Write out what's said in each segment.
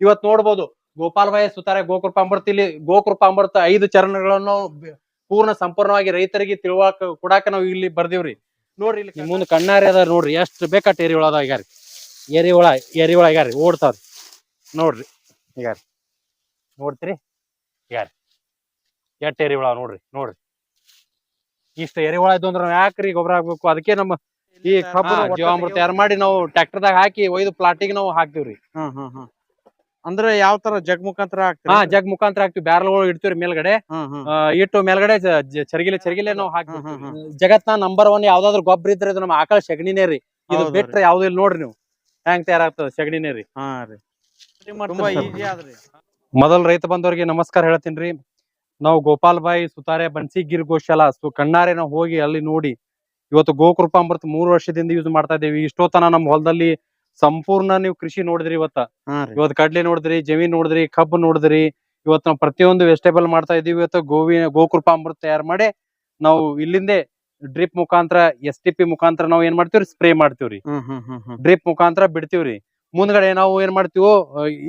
ಇವತ್ ನೋಡ್ಬೋದು ಗೋಪಾಲ್ ಬಾಯಿ ಸುತಾರೆ ಗೋಕೃಪಾಮೃತ ಇಲ್ಲಿ ಗೋಕೃಪಾಮೃತ ಐದು ಚರಣಗಳನ್ನು ಪೂರ್ಣ ಸಂಪೂರ್ಣವಾಗಿ ರೈತರಿಗೆ ತಿಳುವಾಕ ಕೊಡಾಕ ನಾವು ಇಲ್ಲಿ ಬರ್ದಿವ್ರಿ. ನೋಡ್ರಿ ಇಲ್ಲಿ ಮುಂದೆ ಕಣ್ಣಾರಿ ಅದ ನೋಡ್ರಿ ಎಷ್ಟು ಬೇಕಾಟ್ ಏರಿ ಒಳದ ಆಗ್ಯಾರಿ ಏರಿ ಒಳ ಏರಿ ಒಳ ಆಗ್ಯಾರಿ ಓಡ್ತಾವ್ರಿ ನೋಡ್ರಿ ಈಗಾರಿ. ನೋಡ್ತೀರಿ? ಈಗಾರಿ. ಎಷ್ಟ್ ಏರಿ ಒಳ ನೋಡ್ರಿ ನೋಡ್ರಿ. ಇಷ್ಟ ಏರಿ ಒಳ ಇದ್ದು ಅಂದ್ರೆ ನಾವು ಯಾಕ್ರಿ ಗೊಬ್ಬರ ಹಾಕ್ಬೇಕು? ಅದಕ್ಕೆ ನಮ್ಮ ಈ ಕಬ್ಬು ಜೀವಾಮೃತ ಯಾರು ಮಾಡಿ ನಾವು ಟ್ರ್ಯಾಕ್ಟರ್ದಾಗ ಹಾಕಿ ಒಯ್ದು ಪ್ಲಾಟಿಗೆ ನಾವು ಹಾಕ್ತಿವ್ರಿ. ಹ್ಮ್ ಹ್ಮ್ ಹ್ಮ್. ಅಂದ್ರೆ ಯಾವ ತರ ಜಗ್ ಮುಖಾಂತರ ಹಾಕ್ತೀರಿ ಹಾ ಜಗ್ ಮುಖಾಂತರ ಹಾಕ್ತಿವಿ. ಬ್ಯಾರಲ್ಗಳು ಇಡ್ತೀವಿ ಮೇಲ್ಗಡೆ. ಹ್ಮ್ ಹ್ಮ್ ಆ, ಇಟ್ಟು ಮೇಲ್ಗಡೆ ಜ- ಜ- ಚರಗಿಲೆ ಚರಗಿಲೆ ನಾವು ಹ್ಮ್, ಹ್ಮ್, ಹಾಕ್ತಿವಿ ಜಗತ್ನ ನಂಬರ್ ಒನ್ ಯಾವ್ದಾದ್ರು ಗೊಬ್ಬರ ಇದ್ರೆ ಇದು ನಮ್ಮ ಆಕಳ ಸಗಣಿನೇ ರೀ. ಇದು ಬಿಟ್ರೆ ಯಾವ್ದು ಇಲ್ಲ ನೋಡ್ರಿ ನೀವು. ಹ್ಯಾಂಗ್ ತಯಾರಾಗ್ತದೆ ಸಗಣಿನೇ ರೀ. ಹಾ ರೀ. ತುಂಬಾ sir. ಈಜಿ ಆದ್ರಿ. ಮೊದಲ್ ರೈತ ಬಂದವರಿಗೆ ನಮಸ್ಕಾರ ಹೇಳ್ತೀನಿ ನಾವು ಗೋಪಾಲ್ ಬಾಯಿ ಸುತಾರೆ ಬನ್ಸಿ ಗಿರ್ ಗೋಶಾಲ ಸು ಕಣ್ಣಾರೆ ನಾವು ಹೋಗಿ ಅಲ್ಲಿ ನೋಡಿ ಇವತ್ತು ಗೋಕೃಪಾಮೃತ ಮೂರು ವರ್ಷದಿಂದ ಯೂಸ್ ಮಾಡ್ತಾ ಇದೀವಿ ಇಷ್ಟೋತನ ನಮ್ಮ ಹೊಲದಲ್ಲಿ ಸಂಪೂರ್ಣ ನೀವು ಕೃಷಿ ನೋಡಿದ್ರಿ ಇವತ್ತ. ಇವತ್ ಕಡ್ಲೆ ನೋಡಿದ್ರಿ ಜಮೀನ್ ನೋಡಿದ್ರಿ ಕಬ್ಬು ನೋಡಿದ್ರಿ ಇವತ್ ನಾವು ಪ್ರತಿಯೊಂದು ವೆಜಿಟೇಬಲ್ ಮಾಡ್ತಾ ಇದೀವಿ ಇವತ್ತು ಗೋವಿನ ಗೋಕೃಪಾಮೃತ ತಯಾರು ಮಾಡಿ ನಾವು ಇಲ್ಲಿಂದೇ ಡ್ರಿಪ್ ಮುಖಾಂತರ ಎಸ್ ಟಿ ಪಿ ಮುಖಾಂತರ ನಾವು ಏನ್ ಮಾಡ್ತೀವ್ರಿ? ಸ್ಪ್ರೇ ಮಾಡ್ತೀವ್ರಿ. ಡ್ರಿಪ್ ಮುಖಾಂತರ ಬಿಡ್ತೀವ್ರಿ. ಮುಂದ್ಗಡೆ ನಾವು ಏನ್ ಮಾಡ್ತೀವೋ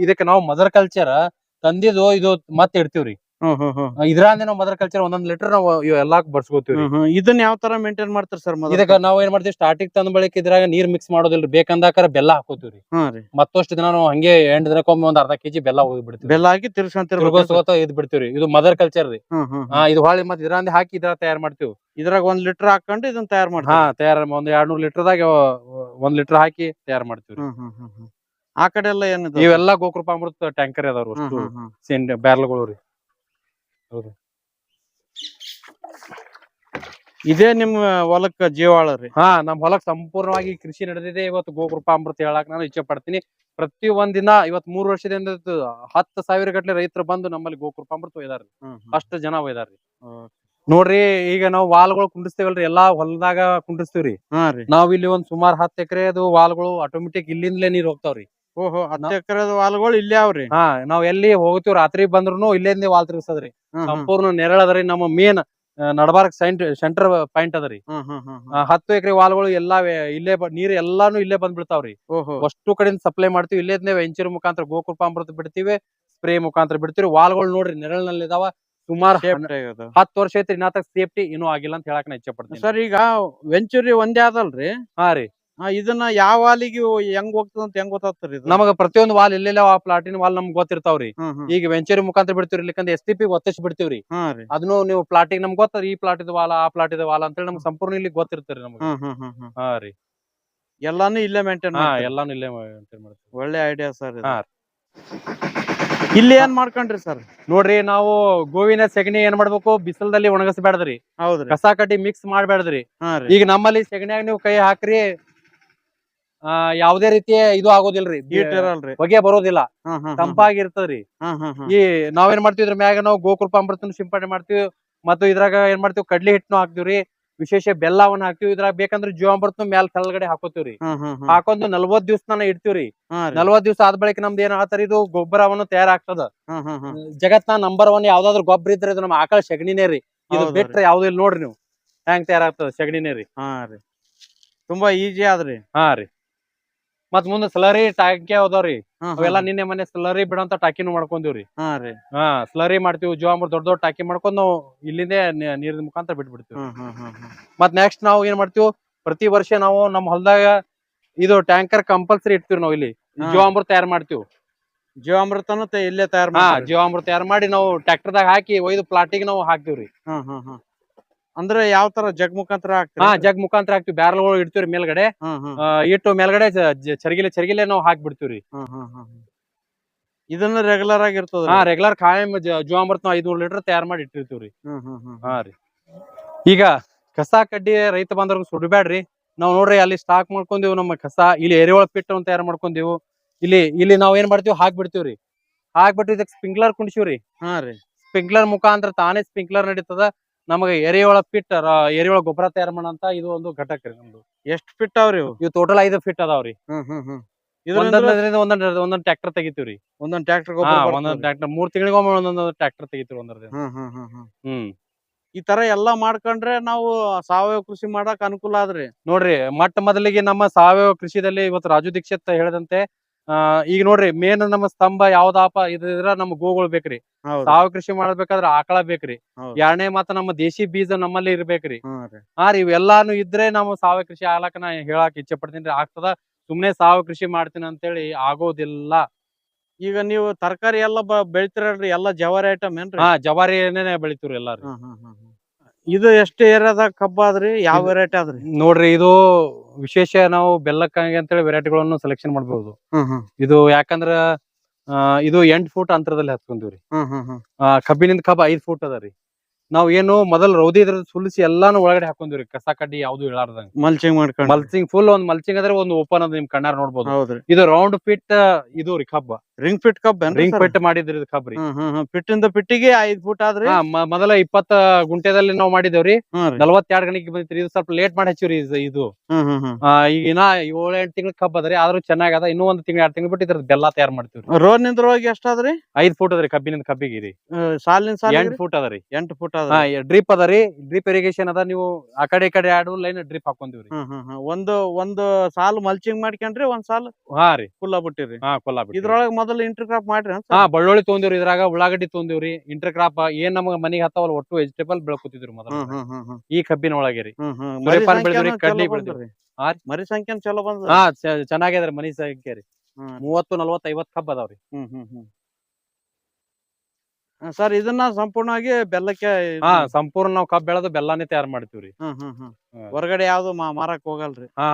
ಇದಕ್ಕೆ ನಾವು ಮದರ್ ಕಲ್ಚರ್ ತಂದಿದ್ದು ಇದು ಮತ್ತೆ ಇಡ್ತೀವ್ರಿ. ಇದ್ರಾಂದೆ ನಾವು ಮದರ್ ಕಲ್ಚರ್ ಒಂದೊಂದ್ ಲೀಟರ್ ನಾವು ಎಲ್ಲಾ ಹ್ಮ್ ಇದನ್ನ ಯಾವ ತರ ಮೇಂಟೈನ್ ಮಾಡ್ತೀರಿ ಸರ್ ಇದಕ್ಕ ನಾವ್ ಏನ್ ಮಾಡ್ತೀವಿ ಸ್ಟಾರ್ಟಿಂಗ್ ತಂದ ಬಳಿಕ ಇದ್ರಾಗ ನೀರ್ ಮಿಕ್ಸ್ ಮಾಡೋದಿಲ್ರಿ. ಬೇಕಂದಾಕರ ಬೆಲ್ಲ ಹಾಕೋತೀವ್ರಿ ಹಾ ಮತ್ತಷ್ಟು ದಿನ ನಾವು ಹಂಗೆ ಎಂಟ್ ದಿನಕ್ಕೊಮ್ಮೆ ಒಂದ್ ಅರ್ಧ ಕೆಜಿ ಬೆಲ್ಲ ಹೋಗಿ ಬಿಡ್ತೀವಿ ಬೆಲ್ಲ ಹಾಕಿ ತಿರ್ಸ್ಕೊಂತ ಇದ್ ಬಿಡ್ತೀವ್ರಿ ಇದು ಮದರ್ ಕಲ್ಚರ್ ರೀ. ಹಾ ಇದು ಹೊಳಿ ಮತ್ತೆ ಇದ್ರಂದೆ ಹಾಕಿ ಇದ್ರ ತಯಾರ್ ಮಾಡ್ತೀವಿ. ಇದ್ರಾಗ ಒಂದ್ ಲೀಟರ್ ಹಾಕೊಂಡು ಇದನ್ನ ತಯಾರು ಹಾ ಮಾಡ್ತೀವಿ ತಯಾರ ಒಂದ್ ಎರಡ್ ನೂರ್ ಲೀಟರ್ದಾಗ ಒಂದ್ ಲೀಟರ್ ಹಾಕಿ ತಯಾರ ಮಾಡ್ತೀವಿ ಆ ಕಡೆ ಎಲ್ಲ ಏನಿದೆ ಇವೆಲ್ಲಾ ಗೋಕೃಪಾಮೃತ ಟ್ಯಾಂಕರ್ ಅದಾವ್ರಿ ಬ್ಯಾರ್ಲ್ಗಳು ರೀ. ಹೌದು. ಇದೇ ನಿಮ್ ಹೊಲಕ್ಕ ಜೀವಾಳ ರೀ? ಹಾ ನಮ್ ಹೊಲಕ್ ಸಂಪೂರ್ಣವಾಗಿ ಕೃಷಿ ನಡೆದಿದೆ. ಇವತ್ತು ಗೋಕೃಪಾಮೃತ ಹೇಳಕ್ ನಾನು ಇಚ್ಛೆ ಪಡ್ತೀನಿ. ಪ್ರತಿ ದಿನ ಇವತ್ ಮೂರ್ ವರ್ಷದಿಂದ ಹತ್ತ ಸಾವಿರ ಗಟ್ಲೆ ರೈತರು ಬಂದು ನಮ್ಮಲ್ಲಿ ಗೋಕೃಪಾಮೃತ ಒಯ್ದಾರ ಹ್ಮ್ ಹ್ಮ್. ಅಷ್ಟು ಜನ ಒಯ್ದಾರ್ರಿ. ನೋಡ್ರಿ ಈಗ ನಾವು ವಾಲ್ಗಳು ಕುಂಡಿಸ್ತೇವಲ್ರಿ ಎಲ್ಲಾ ಹೊಲದಾಗ ಕುಂಡಿಸ್ತೀವ್ರಿ ನಾವ್ ಇಲ್ಲಿ ಒಂದ್ ಸುಮಾರ್ ಹತ್ತು ಎಕರೆ ಅದು ವಾಲ್ಗಳು ಆಟೋಮೆಟಿಕ್ ಇಲ್ಲಿಂದಲೇ ನೀರ್ ಹೋಗ್ತಾವ್ರಿ ಓಹೋ ಹತ್ತು ಎಕರೆದ ವಾಲ್ಗಳು ಇಲ್ಲೇ ಅವ್ರಿ. ಹಾ ನಾವ್ ಎಲ್ಲಿ ಹೋಗ್ತಿವ್ ರಾತ್ರಿ ಬಂದ್ರು ಇಲ್ಲೇ ವಾಲ್ ತಿರ್ಸದ್ರಿ ಸಂಪೂರ್ಣ ನೆರಳ ಅದರಿ ನಮ್ಮ ಮೇನ್ ನಡಬಾರ್ಕ್ ಸೆಂಟ್ ಸೆಂಟರ್ ಪಾಯಿಂಟ್ ಅದರಿ. ಹತ್ತು ಎಕರೆ ವಾಲ್ಗಳು ಎಲ್ಲಾ ಇಲ್ಲೇ ನೀರ್ ಎಲ್ಲಾನು ಇಲ್ಲೇ ಬಂದ್ ಬಿಡ್ತಾವ್ರಿ ಓಹೋ. ಅಷ್ಟು ಕಡೆಯಿಂದ ಸಪ್ಲೈ ಮಾಡ್ತೀವಿ ಇಲ್ಲೇ ವೆಂಚರ್ ಮುಖಾಂತರ ಗೋಕೃಪಾಮೃತ ಬಿಡ್ತೀವಿ ಸ್ಪ್ರೇ ಮುಖಾಂತರ ಬಿಡ್ತೀವಿ ವಾಲ್ಗಳು ನೋಡ್ರಿ ನೆರಳಿನಲ್ಲಿ ಇದಾವ ಸುಮಾರು ಹತ್ತು ವರ್ಷ ಐತ್ರಿ ತಕ್ಕ ಸೇಫ್ಟಿ ಇನ್ನೂ ಆಗಿಲ್ಲ ಅಂತ ಹೇಳಕ್ ನಾ ಇಚ್ಛೆ ಪಡ್ತೀನಿ. ಸರ್ ಈಗ ವೆಂಚೂರಿ ಒಂದೇ ಅದಲ್ರಿ. ಹಾ ರೀ. ಇದನ್ನ ಯಾವ ವಾಲಿಗೆ ಹೆಂಗ್ ಹೋಗ್ತದ ಅಂತ ಹೆಂಗ್ ಗೊತ್ತಾಗ್ತರಿ ನಮಗ ಪ್ರತಿಯೊಂದು ವಾಲ್ ಇಲ್ಲೆಲ್ಲ ಆ ಪ್ಲಾಟಿನ ವಾಲ್ ನಮ್ಗೆ ಗೊತ್ತಿರ್ತಾವ್ರಿ. ಈಗ ವೆಂಚರಿ ಮುಖಾಂತರ ಬಿಡ್ತೀವಿ ಇಲ್ಲಿಕಂದ್ರೆ ಎಸ್ ಟಿ ಪಿ ಒತ್ತಿಸಿ ಬಿಡ್ತೀವ್ರಿ. ಅದನ್ನು ನೀವು ಪ್ಲಾಟಿಗೆ ನಮ್ಗೆ ಗೊತ್ತ ಈ ಪ್ಲಾಟಿದ ವಾಲ ಆ ಪ್ಲಾಟಿದ ಇದು ವಾಲ ಅಂತೇಳಿ ನಮ್ಗೆ ಸಂಪೂರ್ಣ ಇಲ್ಲಿ ಗೊತ್ತಿರ್ತಾರೆ ನಮ್ಗೆ. ಹಾ ರೀ. ಎಲ್ಲಾನು ಇಲ್ಲೇ ಮೇಂಟೈನ್ ಎಲ್ಲಾನು ಇಲ್ಲೇ ಮೇಂಟೈನ್ ಮಾಡ್ತೀವಿ. ಒಳ್ಳೆ ಐಡಿಯಾ ಸರ್. ಇಲ್ಲಿ ಏನ್ ಮಾಡ್ಕೊಂಡ್ರಿ ಸರ್ ನೋಡ್ರಿ ನಾವು ಗೋವಿನ ಸೆಗಣಿ ಏನ್ ಮಾಡ್ಬೇಕು? ಬಿಸಿಲದಲ್ಲಿ ಒಣಗಿಸ್ಬೇಡ್ರಿ ಹೌದ್ರಿ. ಕಸ ಕಡ್ಡಿ ಮಿಕ್ಸ್ ಮಾಡ್ಬೇಡ್ರಿ ಈಗ ನಮ್ಮಲ್ಲಿ ಸೆಗಣಿಯಾಗ ನೀವು ಕೈ ಹಾಕ್ರಿ ಯಾವುದೇ ರೀತಿಯ ಇದು ಆಗೋದಿಲ್ರಿ. ಇರಲ್ರಿ. ಹೊಗೆ ಬರೋದಿಲ್ಲ. ತಂಪಾಗಿರ್ತದ್ರಿ. ಈ ನಾವೇನ್ ಮಾಡ್ತೀವಿ ಇದ್ರ ಮ್ಯಾಗ ನಾವು ಗೋಕೃಪಾಮೃತನ ಸಿಂಪಡಣೆ ಮಾಡ್ತೀವಿ. ಮತ್ತು ಇದ್ರಾಗ ಏನ್ ಮಾಡ್ತೀವಿ? ಕಡ್ಲಿ ಹಿಟ್ಟನು ಹಾಕ್ತಿವ್ರಿ. ವಿಶೇಷ ಬೆಲ್ಲವನ್ನ ಹಾಕ್ತಿವಿ. ಇದ್ರಾಗ ಬೇಕಂದ್ರೆ ಜೀವಾಮೃತ ಮ್ಯಾಲ ತಳಗಡೆ ಹಾಕೋತಿವ್ರಿ. ಹಾಕೊಂಡು ಹಾಕೊಂದು ನಲ್ವತ್ ದಿವ್ಸ ಇಡ್ತೀವ್ರಿ. ನಲ್ವತ್ ದಿವ್ಸ ಆದ ಬಳಿಕ ನಮ್ದು ಏನ್ ಹೇಳ್ತಾರ ಇದು ಗೊಬ್ಬರವನ್ನು ತಯಾರಾಗ್ತದ. ಜಗತ್ನ ನಂಬರ್ ಒನ್ ಯಾವ್ದಾದ್ರು ಗೊಬ್ಬರ ಇದ್ರೆ ಇದು ನಮ್ಮ ಆಕಳ ಸಗಣಿನೇ ರೀ. ಇದು ಬಿಟ್ರೆ ಯಾವ್ದು ಇಲ್ಲ ನೋಡ್ರಿ ನೀವು. ಹೆಂಗ್ ತಯಾರಾಗ್ತದ ಸಗಣಿನೇ ರೀ. ಹಾ ರೀ. ತುಂಬಾ ಈಜಿ ಆದ್ರಿ. ಹಾ ರೀ. ಮತ್ ಮುಂದೆ ಸ್ಲರಿ ಟಾಕಿ ಅದಾವ್ರಿ. ಅವೆಲ್ಲ ನಿನ್ನೆ ಮನೆ ಸ್ಲರಿ ಬಿಡಂತ ಟಾಕಿನೂ ಮಾಡ್ಕೊಂಡಿವ್ರಿ ಹಾ ಸ್ಲರಿ ಮಾಡ್ತೀವಿ ಜೀವಾಮೃತ ದೊಡ್ಡ ದೊಡ್ಡ ಟಾಕಿ ಮಾಡ್ಕೊಂಡು ನಾವು ಇಲ್ಲಿಂದೇ ನೀರಿನ ಮುಖಾಂತರ ಬಿಟ್ಬಿಡ್ತೀವಿ. ಮತ್ ನೆಕ್ಸ್ಟ್ ನಾವು ಏನ್ ಮಾಡ್ತೀವಿ ಪ್ರತಿ ವರ್ಷ ನಾವು ನಮ್ಮ ಹೊಲದಾಗ ಇದು ಟ್ಯಾಂಕರ್ ಕಂಪಲ್ಸರಿ ಇಡ್ತೀವಿ ನಾವು ಇಲ್ಲಿ. ಜೀವಾಮೃತ ತಯಾರು ಮಾಡ್ತೀವಿ. ಜೀವಾಮೃತನು ತ- ಇಲ್ಲೇ ತಯಾರು ಜೀವಾಮೃತ ತಯಾರು ಮಾಡಿ ನಾವು ಟ್ರ್ಯಾಕ್ಟರ್ದಾಗ ಹಾಕಿ ಒಯ್ದು ಪ್ಲಾಟಿಗೆ ನಾವು ಹಾಕ್ತಿವ್ರಿ. ಅಂದ್ರೆ ಯಾವ ತರ ಜಗ್ ಮುಖಾಂತರ ಹಾ ಜಗ್ ಮುಖಾಂತರ ಹಾಕ್ತಿವಿ. ಬ್ಯಾರಲ್ಗಳು ಇಡ್ತೀವ್ರಿ ಮೇಲ್ಗಡೆ. ಇಟ್ಟು ಮೇಲ್ಗಡೆ ಚರ್ಗಿಲೆ ಚರ್ಗಿಲೆ ನಾವು ಹಾಕಿ ಬಿಡ್ತೀವ್ರಿ. ಇದನ್ನ ರೆಗ್ಯುಲರ್ ಆಗಿ ಇರ್ತದ ಹಾ ರೆಗ್ಯುಲರ್ ಕಾಯಂ ಜ- ಜೀವಾಮೃತ ನಾವು ಐದ್ನೂರ್ ಲೀಟರ್ ತಯಾರು ಮಾಡಿ ಇಟ್ಟಿರ್ತೀವ್ರಿ. ಹ್ಮ್ ಹ್ಮ್ ಹ್ಮ್ ಹಾ ರೀ. ಈಗ ಕಸ ಕಡ್ಡಿ ರೈತ ಬಂದವ್ರಿಗೆ ಸುಡಬ್ಯಾಡ್ರಿ. ನಾವ್ ನೋಡ್ರಿ ಅಲ್ಲಿ ಸ್ಟಾಕ್ ಮಾಡ್ಕೊಂಡಿವ್ ನಮ್ಮ ಕಸ. ಇಲ್ಲಿ ಎರೆಹುಳ ಪಿಟ್ ಅಂತ ತಯಾರು ಮಾಡ್ಕೊಂಡಿವು. ಇಲ್ಲಿ ಇಲ್ಲಿ ನಾವ್ ಏನ್ ಮಾಡ್ತೀವಿ? ಹಾಕ್ಬಿಡ್ತೀವ್ರಿ. ಹಾಕ್ಬಿಟ್ಟು ಇದಕ್ ಸ್ಪ್ರಿಂಕ್ಲರ್ ಕುಣಿಸಿವ್ರಿ. ಹಾ ರೀ. ಸ್ಪ್ರಿಂಕ್ಲರ್ ಮುಖಾಂತರ ತಾನೇ ಸ್ಪ್ರಿಂಕ್ಲರ್ ನಡೀತದ. ನಮಗೆ ಎರೆಹುಳ ಫಿಟ್ ಎರೆಹುಳ ಗೊಬ್ಬರ ತಯಾರ ಮಾಡಂತ ಇದು ಒಂದು ಘಟಕ ರೀ ನಮ್ದು. ಎಷ್ಟ್ ಫಿಟ್ ಅವ್ರಿ ಇವು? ಇವು ಟೋಟಲ್ ಐದು ಫಿಟ್ ಅದಾವ್ರಿ ಹ್ಮ್ ಹ್ಮ್ ಹ್ಮ್. ಇದರಿಂದ ಒಂದೊಂದ್ರಿಂದ ಒಂದೊಂದ್ ಒಂದೊಂದ್ ಟ್ರ್ಯಾಕ್ಟರ್ ತೆಗಿತೀವ್ರಿ ಒಂದೊಂದ್ ಟ್ರ್ಯಾಕ್ಟರ್ ಹಾ ಗೊಬ್ಬರ ಒಂದೊಂದ್ ಬರ್ತದ್ರಿ. ಟ್ರ್ಯಾಕ್ಟರ್ ಮೂರ್ ತಿಂಗಳಿಗೊಮ್ಮೆ ಒಂದೊಂದು ಟ್ರ್ಯಾಕ್ಟರ್ ತೆಗಿತೀವಿ ಒಂದರದಿಂದ ಹ್ಮ್ ಹ್ಮ್ ಹ್ಮ್ ಹ್ಮ್. ಹ್ಮ್. ಈ ತರ ಎಲ್ಲಾ ಮಾಡ್ಕೊಂಡ್ರೆ ನಾವು ಸಾವಯವ ಕೃಷಿ ಮಾಡಕ್ ಅನುಕೂಲ ಆದ್ರಿ. ನೋಡ್ರಿ ಮೊಟ್ಟ ಮೊದಲಿಗೆ ನಮ್ಮ ಸಾವಯವ ಕೃಷಿದಲ್ಲಿ ಇವತ್ತು ರಾಜು ದೀಕ್ಷಿತ್ ಹೇಳಿದಂತೆ ಈಗ ನೋಡ್ರಿ ಮೇನ್ ನಮ್ಮ ಸ್ತಂಭ ಯಾವ್ದಪ್ಪ ಇದ್ರ ನಮ್ ಗೋಗಳು ಬೇಕ್ರಿ. ಸಾವ ಕೃಷಿ ಮಾಡ್ಬೇಕಾದ್ರ ಆಕಳ ಬೇಕ್ರಿ. ಎರಡನೇ ಮತ್ತ ನಮ್ಮ ದೇಶಿ ಬೀಜ ನಮ್ಮಲ್ಲಿ ಇರ್ಬೇಕ್ರಿ. ಹಾ ರೀ. ಇವೆಲ್ಲಾನು ಇದ್ರೆ ನಾವು ಸಾವ ಕೃಷಿ ಆಗ್ಲಕ್ಕ ನಾ ಹೇಳಕ್ ಇಚ್ಛೆ ಪಡ್ತೀನಿ ಆಗ್ತದ ಸುಮ್ನೆ ಸಾವ ಕೃಷಿ ಮಾಡ್ತೀನಿ ಅಂತೇಳಿ ಆಗೋದಿಲ್ಲ. ಈಗ ನೀವು ತರಕಾರಿ ಎಲ್ಲ ಬೆಳಿತೀರಲ್ರಿ ಎಲ್ಲ ಜವಾರಿ ಐಟಮ್ ಏನ್ರಿ? ಹಾ ಜವಾರಿ ಏನೇನೆ ಬೆಳಿತೀವ್ರಿ ಎಲ್ಲಾರು. ಇದು ಎಷ್ಟು ಏರಿಯಾದಾಗ ಕಬ್ಬ ಅದ್ರಿ ಯಾವ ವೆರೈಟಿ ಅದ್ರಿ ನೋಡ್ರಿ ಇದು ವಿಶೇಷ ನಾವು ಬೆಲ್ಲಕ್ಕಾಗಿ ಅಂತೇಳಿ ವೆರೈಟಿಗಳನ್ನು ಸೆಲೆಕ್ಷನ್ ಮಾಡಬಹುದು ಇದು ಯಾಕಂದ್ರ ಇದು ಎಂಟ್ ಫೂಟ್ ಅಂತರದಲ್ಲಿ ಹತ್ಕೊಂತೀವ್ರಿ. ಕಬ್ಬಿನಿಂದ ಕಬ್ಬ ಐದ್ ಫೂಟ್ ಅದರಿ ರೀ. ನಾವ್ ಏನು ಮೊದಲ್ ರೌದಿ ಇದ್ರ ಸುಲಿಸಿ ಎಲ್ಲಾನು ಒಳಗಡೆ ಹಾಕೊಂತೀವ್ರಿ ಕಸ ಕಡ್ಡಿ ಯಾವ್ದು ಇಳಾರ್ದಂಗ. ಮಲ್ಚಿಂಗ್ ಮಾಡ್ಕೊಂಡು. ಮಲ್ಚಿಂಗ್ ಫುಲ್ ಒಂದ್ ಮಲ್ಚಿಂಗ್ ಅದ್ರ ಒಂದ್ ಓಪನ್ ಅದ ನಿಮ್ ಕಣ್ಣಾರ್ ನೋಡ್ಬೋದು. ಇದು ರೌಂಡ್ ಫಿಟ್ ಇದು ರೀ ಕಬ್ಬ. ರಿಂಗ್ ಫಿಟ್ ಕಬ್ ರಿಂಗ್ ಫಿಟ್ ಮಾಡಿದ್ರಿ ಇದು ಕಬ್ ರೀ. ಹ್ಮ್ ಹ್ಮ್ ಹ್ಮ್. ಫಿಟ್ ಇಂದ ಫಿಟ್ಟಿಗೆ ಐದ್ ಫುಟ್ ಆದ್ರಿ? ಮೊದಲ ಇಪ್ಪತ್ತ ಗುಂಟೆದಲ್ಲಿ ನಾವ್ ಮಾಡಿದೇವ್ರಿ. ನಲವತ್ತೆರಡ್ ಗಣಿಗೆ ಬಂದಿತ್ರಿ. ಇದು ಸ್ವಲ್ಪ ಲೇಟ್ ಮಾಡಿ ಹಚ್ಚಿವ್ರಿ ಇದು- ಈಗ ಇನ್ನ ಏಳ ಎಂಟ್ ತಿಂಗಳ ಕಬ್ ಅದ್ರಿ ಆದ್ರೂ ಚೆನ್ನಾಗದ ಇನ್ನೂ ಒಂದ್ ತಿಂಗಳ ಎರಡ್ ತಿಂಗಳು ಬಿಟ್ಟು ಇದ್ರ ಬೆಲ್ಲ ತಯಾರು ಮಾಡ್ತೀವಿ ರೋಡ್ ಎಷ್ಟ ಎಷ್ಟಾದ್ರಿ ಐದ್ ಫೂಟ್ ಅದ್ರಿ ಕಬ್ಬಿನಿಂದ ಕಬ್ಬಿಗೆ ರೀ. ಸಾಲಿನ ಸಾಲ ಎಂಟ್ ಫೂಟ್ ಅದರಿ ಎಂಟು ಫುಟ್ ಅದ ಡ್ರಿಪ್ ಅದರಿ ಡ್ರಿಪ್ ಇರಿಗೇಷನ್ ಅದ. ನೀವು ಆ ಕಡೆ ಈ ಕಡೆ ಎರಡು ಲೈನ್ ಡ್ರಿಪ್ ಹಾಕೊಂದಿವ್ರಿ ಒಂದು ಒಂದು ಸಾಲು ಮಲ್ಚಿಂಗ್ ಮಾಡ್ಕೊಂಡ್ರಿ ಒಂದ್ ಸಾಲು ಹಾ ರೀ. ಫುಲ್ ಬಿಟ್ಟಿರಿ. ಹಾ ಕೊಲ್ಲಾಪುರ ಇದ್ರೊಳಗ ಮೊದಲು ಇಂಟರ್ ಕ್ರಾಪ್ ಮಾಡ್ರಿ ಹಾ ಬಳ್ಳೊಳ್ಳಿ ತೊಗೊಂಡಿವ್ರಿ ಇದ್ರಾಗ ಉಳ್ಳಾಗಡ್ಡಿ ತೊಗೊಂಡಿವ್ರಿ ಇಂಟರ್ ಕ್ರಾಪ್ ಏನ್ ನಮಗ ಮನಿಗೆ ಹತ್ತಾವಲ್ಲ ಒಟ್ಟು ವೆಜಿಟೇಬಲ್ ಬೆಳ್ಕೊತಿದ್ರಿ ಮೊದಲ ಈ ಕಬ್ಬಿನ ಒಳಗೆ ರೀ ಸೂರ್ಯಪಾನ ಬೆಳೆದ್ರಿ, ಕಡ್ಲಿ ಬೆಳೆದ್ರಿ. ಮರಿ ಸಂಖ್ಯೆ ಚಲೋ ಬಂದ ಹಾ ಚೆನ್ನಾಗ್ಯದ್ರಿ ಮನಿ ಸಂಖ್ಯೆ ರೀ ಮೂವತ್ತು ನಲ್ವತ್ ಐವತ್ ಕಬ್ಬ ಅದಾವ್ರಿ. ಸರ್ ಇದನ್ನ ಸಂಪೂರ್ಣವಾಗಿ ಬೆಲ್ಲಕ್ಕೆ ಹಾ ಸಂಪೂರ್ಣ ನಾವ್ ಕಬ್ಬ ಬೆಳೆದು ಬೆಲ್ಲಾನೇ ತಯಾರು ಮಾಡ್ತೀವ್ರಿ. ಹೊರಗಡೆ ಯಾವ್ದು ಮಾರಕ್ ಹೋಗಲ್ರಿ. ಹಾ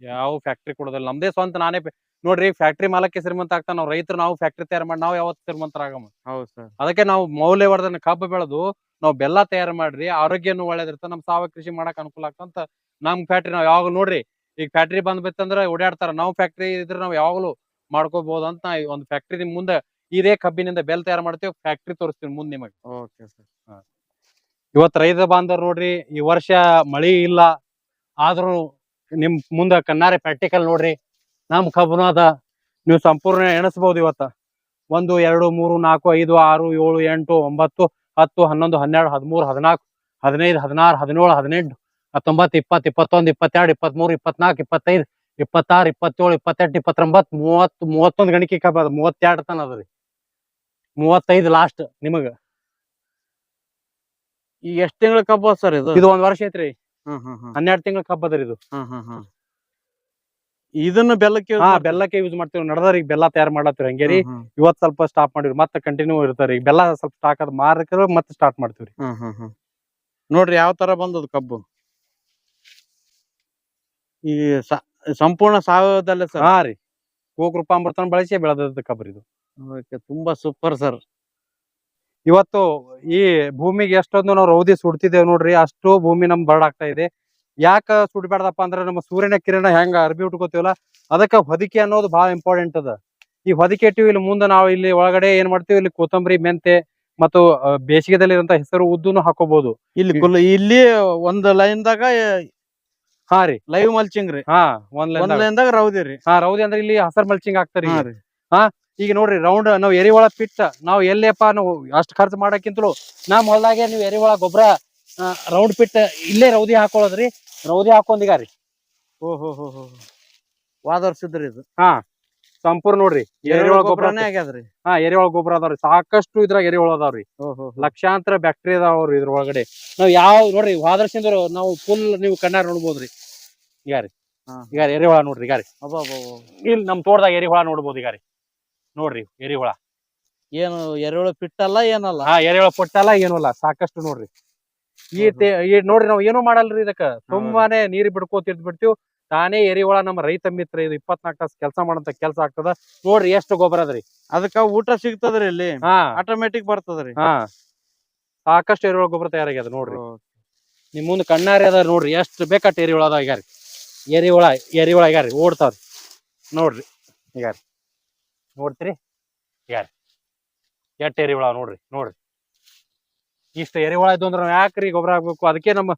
ಯಾವ ಫ್ಯಾಕ್ಟ್ರಿ ಕೊಡೋದಿಲ್ಲ. ನಮ್ದೇ ಸ್ವಂತ ನಾನೇ ನೋಡ್ರಿ ಫ್ಯಾಕ್ಟ್ರಿ ಮಾಲಕ್ಕೆ ಶ್ರೀಮಂತ ಆಗ್ತಾನ ನಾವು ರೈತರು ನಾವು ಫ್ಯಾಕ್ಟ್ರಿ ತಯಾರು ಮಾಡಿ ನಾವ್ ಯಾವತ್ತು ಶ್ರೀಮಂತರಾಗಮ್ಮ ಹೌದು ಸರ್ ಅದಕ್ಕೆ ನಾವು ಮೌಲ್ಯವರ್ಧನ ಕಬ್ಬು ಬೆಳೆದು ನಾವು ಬೆಲ್ಲ ತಯಾರು ಮಾಡ್ರಿ ಆರೋಗ್ಯನು ಒಳ್ಳೇದಿರ್ತ ನಮ್ ಸಾವಯವ ಕೃಷಿ ಮಾಡಕ್ ಅನುಕೂಲ ಆಗ್ತಂತ ನಮ್ ಫ್ಯಾಕ್ಟ್ರಿ ನಾವ್ ಯಾವಾಗ ನೋಡ್ರಿ. ಈಗ ಫ್ಯಾಕ್ಟ್ರಿ ಬಂದ್ ಬಿತ್ತಂದ್ರ ಓಡಾಡ್ತಾರ ನಾವು ಫ್ಯಾಕ್ಟ್ರಿ ಇದ್ರೆ ನಾವ್ ಯಾವಾಗ್ಲೂ ಮಾಡ್ಕೋಬಹುದು ಅಂತ ಒಂದು ಫ್ಯಾಕ್ಟ್ರಿ ಮುಂದೆ ಇದೇ ಕಬ್ಬಿನಿಂದ ಬೆಲ್ ತಯಾರು ಮಾಡ್ತೀವಿ ಫ್ಯಾಕ್ಟ್ರಿ ತೋರಿಸ್ತೀನಿ ಮುಂದೆ ನಿಮಗೆ. ಓಕೆ ಸರ್ ಇವತ್ ರೈತ ಬಾಂಧವ್ರು ನೋಡ್ರಿ ಈ ವರ್ಷ ಮಳಿ ಇಲ್ಲ ಆದ್ರೂ ನಿಮ್ ಮುಂದ ಕಣ್ಣಾರೆ ಪ್ರಾಕ್ಟಿಕಲ್ ನೋಡ್ರಿ. ನಮ್ ಕಬ್ಬನು ಅದ ನೀವು ಸಂಪೂರ್ಣ ಎಣಿಸ್ಬೋದು ಇವತ್ತ. ಒಂದು ಎರಡು ಮೂರು ನಾಲ್ಕು ಐದು ಆರು ಏಳು ಎಂಟು ಒಂಬತ್ತು ಹತ್ತು ಹನ್ನೊಂದು ಹನ್ನೆರಡು ಹದಿಮೂರು ಹದಿನಾಲ್ಕು ಹದಿನೈದು ಹದಿನಾರು ಹದಿನೇಳು ಹದಿನೆಂಟು ಹತ್ತೊಂಬತ್ತು ಇಪ್ಪತ್ತು ಇಪ್ಪತ್ತೊಂದು ಇಪ್ಪತ್ತೆರಡು ಇಪ್ಪತ್ಮೂರು ಇಪ್ಪತ್ನಾಲ್ಕು ಇಪ್ಪತ್ತೈದು ಇಪ್ಪತ್ತಾರು ಇಪ್ಪತ್ತೇಳು ಇಪ್ಪತ್ತೆಂಟು ಇಪ್ಪತ್ತೊಂಬತ್ತು ಮೂವತ್ತು ಮೂವತ್ತೊಂದು ಗಣಿಕೆ ಕಬ್ಬ ಅದ ಮೂವತ್ತೆರಡು ತನ ಅದ ರೀ. ಮೂವತ್ತೈದು ಲಾಸ್ಟ್ ನಿಮಗ. ಈ ಎಷ್ಟ್ ತಿಂಗಳ ಕಬ್ಬ ಸರ್ ಇದು? ಇದು ಒಂದ್ ವರ್ಷ ಐತ್ರಿ. ಹನ್ನೆರಡು ತಿಂಗಳ ಕಬ್ಬ ಅದ ಇದು. ಇದನ್ನ ಬೆಲ್ಲಕ್ಕೆ ಹಾ ಬೆಲ್ಲಕ್ಕೆ ಯೂಸ್ ಮಾಡ್ತೀವಿ. ನಡದಾರ ಈಗ ಬೆಲ್ಲ ತಯಾರ್ ಮಾಡತ್ತೀವಿ ಹಂಗೇರಿ ಇವತ್ ಸ್ವಲ್ಪ ಸ್ಟಾಪ್ ಮಾಡಿವ್ರಿ. ಮತ್ತೆ ಕಂಟಿನ್ಯೂ ಇರ್ತಾರ ಈಗ ಬೆಲ್ಲ ಸ್ವಲ್ಪ ಸ್ಟಾಕ್ ಅದ್ ಮಾರಕ್ಕೆ ಮತ್ತೆ ಸ್ಟಾರ್ಟ್ ಮಾಡ್ತೀವ್ರಿ. ನೋಡ್ರಿ ಯಾವ ತರ ಬಂದದ ಕಬ್ಬು? ಈ ಸಂಪೂರ್ಣ ಸಾವಯವದಲ್ಲೇ ಸರ್? ಹಾ ರೀ. ಕೋಕ್ ರೂಪಾಮೃತನ ಬಳಸಿ ಬೆಳೆದ ಕಬ್ಬು ಇದು. ತುಂಬಾ ಸೂಪರ್ ಸರ್ ಇವತ್ತು ಈ ಭೂಮಿಗೆ ಎಷ್ಟೊಂದು ನಾವು ರೌದಿ ಸುಡ್ತಿದ್ದೇವೆ ನೋಡ್ರಿ. ಅಷ್ಟು ಭೂಮಿ ನಮ್ ಬರ್ಡ್ ಆಗ್ತಾ ಇದೆ. ಯಾಕ ಸುಡ್ಬೇಡ್ದಪ್ಪ ಅಂದ್ರೆ ನಮ್ಮ ಸೂರ್ಯನ ಕಿರಣ ಹೆಂಗ ಅರ್ಬಿ ಉಟ್ಕೋತೀವಲ್ಲ? ಅದಕ್ಕ ಹೊದಿಕೆ ಅನ್ನೋದು ಬಹಳ ಇಂಪಾರ್ಟೆಂಟ್ ಅದ. ಈ ಹೊದಿಕೆ ಇಟ್ಟಿವಿ ಇಲ್ಲಿ ಮುಂದೆ ನಾವು ಇಲ್ಲಿ ಒಳಗಡೆ ಏನ್ ಮಾಡ್ತೀವಿ ಇಲ್ಲಿ ಕೊತ್ತಂಬರಿ ಮೆಂತೆ ಮತ್ತು ಬೇಸಿಗೆದಲ್ಲಿ ಇರುವಂತ ಹೆಸರು ಉದ್ದುನು ಹಾಕೋಬಹುದು ಇಲ್ಲಿ ಇಲ್ಲಿ ಒಂದ್ ಲೈನ್ ದಾಗ ಹಾ ರೀ. ಲೈವ್ ಮಲ್ಚಿಂಗ್ ರೀ. ಹಾ ಒಂದ್ ಒಂದ್ line ಲೈನ್ ದಾಗ ರೌದಿ ರೀ. ಹಾ ರೌದಿ ಅಂದ್ರೆ ಇಲ್ಲಿ ಹಸರ್ ಮಲ್ಚಿಂಗ್ ಹಾಕ್ತಾರಿ ಹಾ ಈಗ. ನೋಡ್ರಿ ರೌಂಡ್ ನಾವ್ ಎರಿಹುಳ ಪಿಟ್ಟ ನಾವ್ ಎಲ್ಲಿಯಪ್ಪ ನಾವು ಅಷ್ಟ್ ಖರ್ಚು ಮಾಡಕ್ಕಿಂತಲೂ ನಮ್ ಹೊಲ್ದಾಗೆ ನೀವು ಎರಿಹುಳ ಗೊಬ್ಬರ ರೌಂಡ್ ಪಿಟ್ ಇಲ್ಲೇ ರೌದಿ ಹಾಕೊಳ್ಳೋದ್ರಿ. ರೌದಿ ಹಾಕೊಂಡ್ ಈಗ ರೀ. ಓ ಹೋ ಹೋ ಹೋ ವಾದರ್ಸಿದ್ರಿ ಇದು. ಹಾ ಸಂಪೂರ್ಣ ನೋಡ್ರಿ ಎರೆಹುಳ ಗೊಬ್ಬರ ಗೊಬ್ಬರನೇ ಆಗ್ಯದ್ರಿ. ಹಾ ಎರೆಹುಳ ಗೊಬ್ಬರ ಅದಾವ್ರಿ. ಸಾಕಷ್ಟು ಇದ್ರಾಗ ಎರಿಹುಳ ಅದಾವ್ರಿ. ಲಕ್ಷಾಂತರ ಬ್ಯಾಕ್ಟೀರಿಯಾ ಅದಾವ್ರಿ ಇದ್ರ ಒಳಗಡೆ. ನಾವ್ ಯಾವ ನೋಡ್ರಿ ವಾದರ್ಸಿಂದ್ರ ನಾವು ಫುಲ್ ನೀವು ಕಣ್ಣಾರ ನೋಡ್ಬೋದ್ರಿ. ಈಗ ರೀ. ಹಾ. ಈಗ ಎರಿಹುಳ ನೋಡ್ರಿ ಈಗ ರೀ. ಇಲ್ಲಿ ನಮ್ ತೋಟದಾಗ ಎರಿಹುಳ ನೋಡ್ಬೋದು ಈಗ ರೀ. ನೋಡ್ರಿ ಎರಿಹುಳ. ಏನು ಎರೆಹುಳ ಪಿಟ್ಟಲ್ಲ ಏನಲ್ಲ? ಹಾ ಎರೆಹುಳ ಪೊಟ್ಟಲ್ಲ ಏನೂ ಇಲ್ಲ. ಸಾಕಷ್ಟು ನೋಡ್ರಿ. ಈ ತೇ- ಈ ನೋಡ್ರಿ ನಾವು ಏನು ಮಾಡಲ್ರಿ ಇದಕ್ಕ. ತುಂಬಾನೇ ನೀರ್ ಬಿಡ್ಕೋತಿದ್ ಬಿಡ್ತೀವಿ ತಾನೇ ಎರಿಹುಳ ನಮ್ಮ ರೈತ ಮಿತ್ರ ಇದು ಇಪ್ಪತ್ನಾಲ್ಕು ತಾಸು ಕೆಲಸ ಮಾಡಂತ ಕೆಲಸ ಆಗ್ತದ. ನೋಡ್ರಿ ಎಷ್ಟು ಗೊಬ್ಬರ ಅದ್ರಿ. ಅದಕ್ಕ ಊಟ ಸಿಗ್ತದ್ರಿ ಇಲ್ಲಿ ಹಾ. ಆಟೋಮೆಟಿಕ್ ಬರ್ತದ್ರಿ. ಹಾ. ಸಾಕಷ್ಟು ಎರೆಹುಳ ಗೊಬ್ಬರ ತಯಾರಾಗ್ಯದ ನೋಡ್ರಿ. ನಿಮ್ ಮುಂದ್ ಕಣ್ಣಾರಿ ಅದ ನೋಡ್ರಿ ಎಷ್ಟು ಬೇಕಟ್ಟು ಎರಿಹುಳ ಅದ ಈಗಾರಿ ರೀ. ಎರಿಹುಳ ಎರಿಹುಳ ಈಗ ರೀ ಓಡ್ತಾವ್ರಿ. ನೋಡ್ರಿ ಈಗ ರೀ. ನೋಡ್ತೀರಿ? ಈಗ ರೀ. ಎಷ್ಟ್ ಎರಿಹುಳ ನೋಡ್ರಿ ನೋಡ್ರಿ. ಇಷ್ಟ ಎರೆಹುಳ ಇದ್ದು ಅಂದ್ರೆ ನಾವ್ ಯಾಕ್ರಿ ಗೊಬ್ಬರ ಹಾಕ್ಬೇಕು? ಅದಕ್ಕೆ ನಮ್ಮ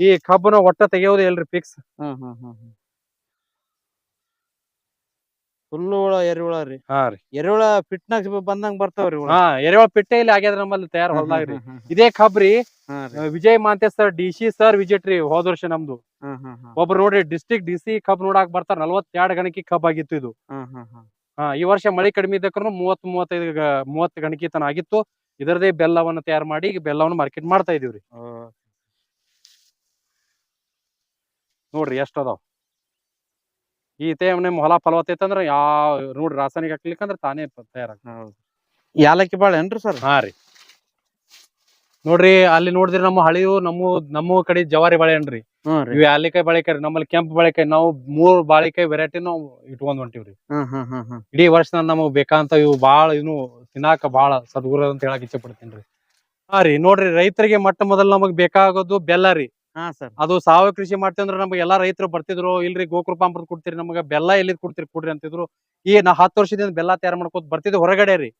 ಈ ಕಬ್ಬನ ಒಟ್ಟ ತೆಗಿಯೋದೇ ಇಲ್ರಿ ಫಿಕ್ಸ್ ಹ್ಮ್ ಹ್ಮ್ ಹ್ಮ್ ಹ್ಮ್. ಫುಲ್ಲು ಹುಳ ಎರೆಹುಳ ರೀ. ಹಾ ರೀ. ಎರೆಹುಳ ಫಿಟ್ನಾಗ ಬಂದಂಗ ಬರ್ತಾವ್ರಿ ಹುಳ. ಹಾ ಎರೆಹುಳ ಪಿಟ್ಟೆ ಇಲ್ಲಿ ಆಗ್ಯದ ನಮ್ಮಲ್ಲಿ ತಯಾರ ಹೊಲ್ದಾಗ್ರಿ ರೀ. ಹ್ಮ್ ಇದೇ ಕಬ್ರಿ ಹ್ಮ್ Vijay Mante sir D C sir visit ರೀ ಹೋದ ವರ್ಷ ನಮ್ದು. ಹ್ಮ್ ಹ್ಮ್ ಹ್ಮ್. ಒಬ್ರು ನೋಡ್ರಿ ಡಿಸ್ಟ್ರಿಕ್ಟ್ ಡಿ ಸಿ ಕಬ್ ನೋಡಾಕ್ ಬರ್ತಾರ ನಲ್ವತ್ತೆರಡು ಗಣಕಿ ಕಬ್ ಆಗಿತ್ತು ಇದು. ಹ್ಮ್ ಹ್ಮ್ ಹ್ಮ್. ಹಾ ಈ ವರ್ಷ ಮಳೆ ಕಡಿಮೆ ಇದ್ದಕ್ರು ಮೂವತ್ ಮೂವತ್ತೈದು ಗ- ಮೂವತ್ತು ಗಣಕಿ ತನ ಆಗಿತ್ತು. ಇದರದೇ ಬೆಲ್ಲವನ್ನು ತಯಾರು ಮಾಡಿ ಈಗ ಬೆಲ್ಲವನ್ನು ಮಾರ್ಕೆಟ್ ಮಾಡ್ತಾ ಇದೀವ್ರಿ. ನೋಡ್ರಿ ಎಷ್ಟ್ ಅದಾವ. ಈ ನಿಮ್ ಹೊಲ ಫಲವತ್ತೈತೆ ಅಂದ್ರ ಯಾವ ನೋಡ್ರಿ ರಾಸಾಯನಿಕ ಹಾಕ್ಲಿಕ್ಕಂದ್ರ ತಾನೇ ತಯಾರಾಗ ಹೌದು. ಯಾಲಕ್ಕಿ ಬಾಳೆ ಏನ್ರಿ ಸರ್? ಹಾ ರೀ. ನೋಡ್ರಿ ಅಲ್ಲಿ ನೋಡಿದ್ರಿ ನಮ್ಮ ಹಳಿಯು ನಮ್ಮ ನಮ್ಮ ಕಡೆ ಜವಾರಿ ಬಾಳೆಹಣ್ಣ್ರಿ ಇವ್ ಹಾಲಿಕಾಯಿ ಬಾಳೆಕಾಯಿ ನಮ್ಮಲ್ಲಿ ಕೆಂಪು ಬಾಳೆಕಾಯಿ ನಾವು ಮೂರ್ ಬಾಳೆಕಾಯಿ ವೆರೈಟಿ ನಾವು ಇಟ್ಕೊಂಡ್ ಹೊಂಟಿವ್ರಿ. ಇಡೀ ವರ್ಷ ನಮಗ್ ಬೇಕಂತ ಇವು ಬಾಳ ಇನ್ನು ತಿನ್ನಾಕ ಬಾಳ ಸದ್ಗುರ ಅಂತ ಹೇಳಕ್ ಇಚ್ಛೆ ಪಡ್ತೀನಿ ಹಾ ರೀ ನೋಡ್ರಿ ರೈತರಿಗೆ ಮೊಟ್ಟ ಮೊದಲು ನಮಗ್ ಬೇಕಾಗೋದು ಬೆಲ್ಲ ರೀ. ಸರ್. ಅದು ಸಾವಯವ ಕೃಷಿ ಮಾಡ್ತೀವಿ ಅಂದ್ರೆ ನಮ್ಗೆ ಎಲ್ಲಾ ರೈತರು ಬರ್ತಿದ್ರು ಇಲ್ರಿ ಗೋಕೃಪಾಮೃತ ಕೊಡ್ತೀರಿ ನಮ್ಗೆ ಬೆಲ್ಲ ಎಲ್ಲಿದ್ ಕೊಡ್ತೀರಿ ಕೊಡ್ರಿ ಅಂತಿದ್ರು. ಈ ನಾ ಹತ್ತು ವರ್ಷದಿಂದ ಬೆಲ್ಲ ತಯಾರ ಮಾಡ್ಕೊತ ಬರ್ತಿದ್ವಿ ಹೊರಗಡೆ ರೀ.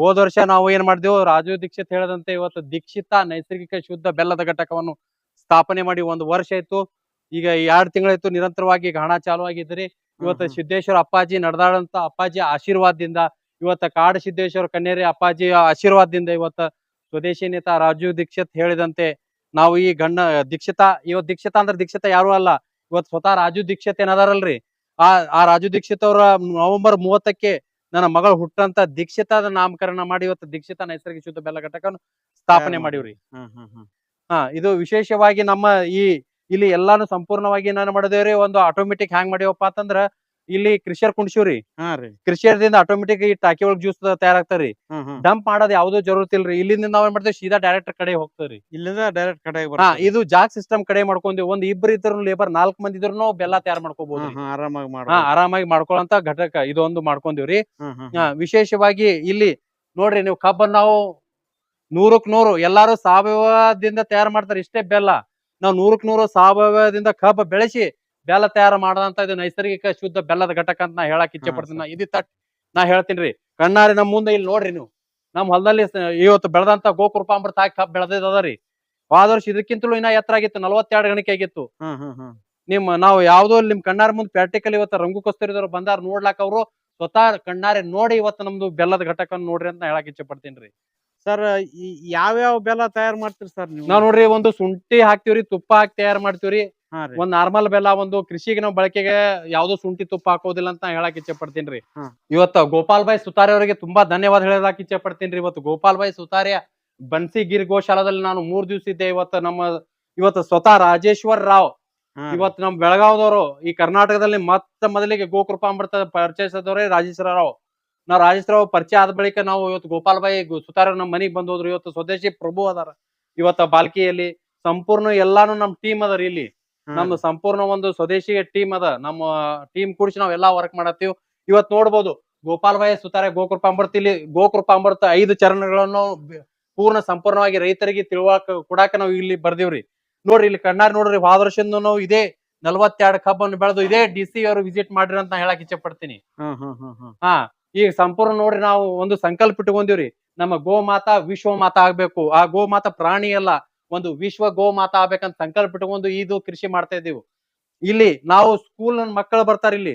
ಹೋದ ವರ್ಷ ನಾವು ಏನ್ ಮಾಡಿದೆವು ರಾಜು ದೀಕ್ಷಿತ್ ಹೇಳದಂತೆ ಇವತ್ತು ದೀಕ್ಷಿತ ನೈಸರ್ಗಿಕ ಶುದ್ಧ ಬೆಲ್ಲದ ಘಟಕವನ್ನು ಸ್ಥಾಪನೆ ಮಾಡಿ ಒಂದು ವರ್ಷ ಆಯ್ತು. ಈಗ ಎರಡ್ ತಿಂಗಳಾಯ್ತು ನಿರಂತರವಾಗಿ ಹಣ ಚಾಲು ಆಗಿದ್ರಿ ಇವತ್ತು. ಸಿದ್ದೇಶ್ವರ ಅಪ್ಪಾಜಿ ನಡೆದಾಡಂತ ಅಪ್ಪಾಜಿ ಆಶೀರ್ವಾದದಿಂದ ಇವತ್ತ ಕಾಡು ಸಿದ್ದೇಶ್ವರ ಕನ್ಯರಿ ಅಪ್ಪಾಜಿ ಆಶೀರ್ವಾದದಿಂದ ಇವತ್ತ ಸ್ವದೇಶಿ ನೇತ ರಾಜು ದೀಕ್ಷಿತ್ ಹೇಳಿದಂತೆ ನಾವು ಈ ಗಣ್ಣ ದೀಕ್ಷಿತ ಇವತ್ ದೀಕ್ಷಿತ ಅಂದ್ರೆ ದೀಕ್ಷಿತ ಯಾರು ಅಲ್ಲ. ಇವತ್ ಸ್ವತಃ ರಾಜು ದೀಕ್ಷಿತ್ ಏನದಾರಲ್ರಿ? ಆ ಆ ರಾಜು ದೀಕ್ಷಿತ ಅವರ ನವೆಂಬರ್ ಮೂವತ್ತಕ್ಕೆ ನನ್ನ ಮಗಳ ಹುಟ್ಟಂತ ದೀಕ್ಷಿತ ನಾಮಕರಣ ಮಾಡಿ ಇವತ್ತು ದೀಕ್ಷಿತ ನೈಸರ್ಗಿಕ ಶುದ್ಧ ಬೆಲ್ಲ ಘಟಕವನ್ನು ಸ್ಥಾಪನೆ ಮಾಡಿವ್ರಿ. ಹ್ಮ್ ಹ್ಮ್ ಹ್ಮ್ ಹಾ ಇದು ವಿಶೇಷವಾಗಿ ನಮ್ಮ ಈ ಇಲ್ಲಿ ಎಲ್ಲಾನು ಸಂಪೂರ್ಣವಾಗಿ ನಾನು ಮಾಡಿದೇವ್ರಿ? ಒಂದು ಆಟೋಮೆಟಿಕ್ ಹ್ಯಾಂಗ್ ಮಾಡಿವಪ್ಪ ಅಂತಂದ್ರ ಇಲ್ಲಿ ಕೃಷಿಯರ್ ಕುಣಿಸಿವ್ರಿ ಹಾ ರೀ. ಕೃಷಿಯರ್ದಿಂದ ಆಟೋಮೆಟಿಕ್ ಈ ಟಾಕಿ ಒಳಗ್ ಜ್ಯೂಸ್ ತಯಾರಾಗ್ತಾರಿ ಹ್ಮ್ ಹ್ಮ್ ಡಂಪ್ ಮಾಡೋದ್ ಯಾವ್ದು ಜರೂರತ್ ಇಲ್ರಿ ಇಲ್ಲಿಂದ ನಾವ್ ಏನ್ ಮಾಡ್ತೇವೆ? ಸೀದಾ ಡೈರೆಕ್ಟ್ ಕಡೆ ಹೋಗ್ತಾರಿ ಇಲ್ಲಿಂದ ಡೈರೆಕ್ಟ್ ಕಡೆ ಹಾ ಇದು ಜಾಕ್ ಸಿಸ್ಟಮ್ ಕಡೆ ಮಾಡ್ಕೊಂಡಿ ಒಂದ್ ಇಬ್ರು ಇದ್ರು ಲೇಬರ್ ನಾಲ್ಕ್ ಮಂದಿ ಇದ್ರು ಬೆಲ್ಲ ತಯಾರ ಮಾಡ್ಕೋಬಹುದು ಆರಾಮಾಗಿ ಹಾ ಆರಾಮಾಗಿ ಮಾಡ್ಕೊಳ್ಳಂತ ಘಟಕ ಇದೊಂದು ಮಾಡ್ಕೊಂಡಿವ್ರಿ ವಿಶೇಷವಾಗಿ ಇಲ್ಲಿ ನೋಡ್ರಿ ನೀವು ಕಬ್ಬನ್ ನಾವು ನೂರಕ್ ನೂರು ಎಲ್ಲಾರು ಸಾವಯವದಿಂದ ತಯಾರು ಮಾಡ್ತಾರೆ ಇಷ್ಟೇ ಬೆಲ್ಲ. ನಾವು ನೂರಕ್ ನೂರು ಸಾವಯವದಿಂದ ಕಬ್ಬ ಬೆಳೆಸಿ ಬೆಲ್ಲ ತಯಾರು ಮಾಡದಂತ ಇದು ನೈಸರ್ಗಿಕ ಶುದ್ಧ ಬೆಲ್ಲದ ಘಟಕ ಅಂತ ನಾ ಹೇಳಕ್ ಇಚ್ಛೆ ಪಡ್ತೀನಿ. ಇದು ತಟ್ ನಾ ಹೇಳ್ತೀನ್ರಿ. ಕಣ್ಣಾರಿ ನಮ್ ಮುಂದೆ ಇಲ್ಲಿ ನೋಡ್ರಿ ನೀವು. ನಮ್ ಹೊಲದಲ್ಲಿ ಇವತ್ತು ಬೆಳೆದಂತ ಗೋಕೃಪಾಮೃತ ಹಾಕಿ ಕಪ್ ಬೆಳೆದದರಿ ಹೋದ ವರ್ಷ ಇದಕ್ಕಿಂತಲೂ ಇನ್ನ ಎತ್ತರ ಆಗಿತ್ತು ನಲವತ್ತೆರಡು ಗಣಿಕೆ ಆಗಿತ್ತು. ನಿಮ್ಮ ನಿಮ್ ನಾವು ಯಾವ್ದೋ ನಿಮ್ ಕಣ್ಣಾರ ಮುಂದೆ ಪ್ರಾಕ್ಟಿಕಲ್ ಇವತ್ತು ರಂಗು ಕಸ್ತೂರಿದವ್ರು ಬಂದಾರ ನೋಡ್ಲಾಕ ಅವರು ಸ್ವತಃ ಕಣ್ಣಾರೆ ನೋಡಿ ಇವತ್ತು ನಮ್ದು ಬೆಲ್ಲದ ಘಟಕ ನೋಡ್ರಿ ಅಂತ ಹೇಳಕ್ ಇಚ್ಛೆ ಪಡ್ತೀನಿ ಸರ್ ಯಾವ್ಯಾವ ಬೆಲ್ಲ ತಯಾರು ಮಾಡ್ತೀರಿ ಸರ್ ನೀವು? ನಾವ್ ನೋಡ್ರಿ ಒಂದು ಶುಂಠಿ ಹಾಕ್ತಿವ್ರಿ ತುಪ್ಪ ಹಾಕಿ ತಯಾರು ಮಾಡ್ತೀವ್ರಿ. ಹಾ ರೀ. ಒಂದ್ ನಾರ್ಮಲ್ ಬೆಲ್ಲ ಒಂದು ಕೃಷಿಗೆ ನಾವು ಬಳಕೆಗೆ ಯಾವ್ದೋ ಶುಂಠಿ ತುಪ್ಪ ಹಾಕೋದಿಲ್ಲ ಅಂತ ನಾ ಹೇಳಕ್ ಇಚ್ಛೆ ಪಡ್ತೀನಿ ಹ್ಮ್. ಇವತ್ತು ಗೋಪಾಲ್ ಬಾಯ್ ಸುತಾರಿ ಅವರಿಗೆ ತುಂಬಾ ಧನ್ಯವಾದ ಹೇಳಕ್ ಇಚ್ಛೆ ಪಡ್ತೀನಿ ಇವತ್ತು ಗೋಪಾಲ್ ಬಾಯ್ ಸುತಾರಿಯ ಬನ್ಸಿ ಗಿರ್ ಗೋಶಾಲದಲ್ಲಿ ನಾನು ಮೂರ್ ದಿವಸ ಇದ್ದೆ. ಇವತ್ತು ನಮ್ಮ ಇವತ್ತು ಸ್ವತಃ ರಾಜೇಶ್ವರ್ ರಾವ್. ಹಾ ರೀ. ಇವತ್ತು ನಮ್ ಬೆಳಗಾವದವರು ಈ ಕರ್ನಾಟಕದಲ್ಲಿ ಮತ್ತ ಮೊದಲಿಗೆ ಗೋಕೃಪಾಮೃತ ಪರಿಚಯಿಸಿದವರೇ ರಾಜೇಶ್ವರ ರಾವ್. ನಾವು ರಾಜೇಶ್ರಾವ್ ಪರಿಚಯ ಆದ ಬಳಿಕ ನಾವು ಇವತ್ತು ಗೋಪಾಲ್ ಬಾಯಿ ಸುತಾರ ನಮ್ಮ ಮನೆಗೆ ಬಂದ್ ಹೋದ್ರು ಇವತ್ತು ಸ್ವದೇಶಿ ಪ್ರಭು ಅದಾರ. ಇವತ್ತ ಬಾಲ್ಕಿಯಲ್ಲಿ ಸಂಪೂರ್ಣ ಎಲ್ಲಾನು ನಮ್ ಟೀಮ್ ಅದರಿ ಇಲ್ಲಿ. ನಮ್ಮ ನಮ್ದು ಸಂಪೂರ್ಣ ಒಂದು ಸ್ವದೇಶಿ ಟೀಮ್ ಅದ. ನಮ್ಮ ಟೀಮ್ ಕೂಡಿಸಿ ನಾವ್ ಎಲ್ಲಾ ವರ್ಕ್ ಮಾಡತ್ತೀವಿ. ಇವತ್ ನೋಡ್ಬೋದು ಗೋಪಾಲ್ ಬಾಯಿ ಸುತಾರೆ ಗೋಕೃಪಾಮೃತ ಇಲ್ಲಿ ಗೋಕೃಪಾಂಬರ್ತ ಐದು ಚರಣಗಳನ್ನು ಪೂರ್ಣ ಸಂಪೂರ್ಣವಾಗಿ ರೈತರಿಗೆ ತಿಳುವಾಕ ಕೊಡಾಕ ನಾವು ಇಲ್ಲಿ ಬರ್ದಿವ್ರಿ. ನೋಡ್ರಿ ಇಲ್ಲಿ ಕಣ್ಣಾರ್ ನೋಡ್ರಿ ಹೋದ ವರ್ಷದಿಂದ ನಾವು ಇದೇ ನಲ್ವತ್ತೆರಡು ಕಬ್ಬನ್ನು ಬೆಳೆದು ಇದೇ ಡಿ ಸಿ ಅವರು ವಿಸಿಟ್ ಮಾಡ್ರಿ ಅಂತ ನಾ ಹೇಳಕ್ ಇಚ್ಛೆ ಪಡ್ತೀನಿ. ಹಾ. ಈಗ ಸಂಪೂರ್ಣ ನೋಡ್ರಿ ನಾವು ಒಂದು ಸಂಕಲ್ಪ ಇಟ್ಕೊಂಡಿವ್ರಿ. ನಮ್ಮ ಗೋ ಮಾತಾ ವಿಶ್ವ ಮಾತಾ ಆಗ್ಬೇಕು. ಆ ಗೋ ಮಾತಾ ಪ್ರಾಣಿ ಅಲ್ಲ ಒಂದು ವಿಶ್ವ ಗೋ ಮಾತಾ ಆಗ್ಬೇಕಂತ ಸಂಕಲ್ಪ ಇಟ್ಕೊಂಡು ಇದು ಕೃಷಿ ಮಾಡ್ತಾ ಇದೀವಿ ಇಲ್ಲಿ ನಾವು ಸ್ಕೂಲ್ ಮಕ್ಕಳು ಬರ್ತಾರ ಇಲ್ಲಿ.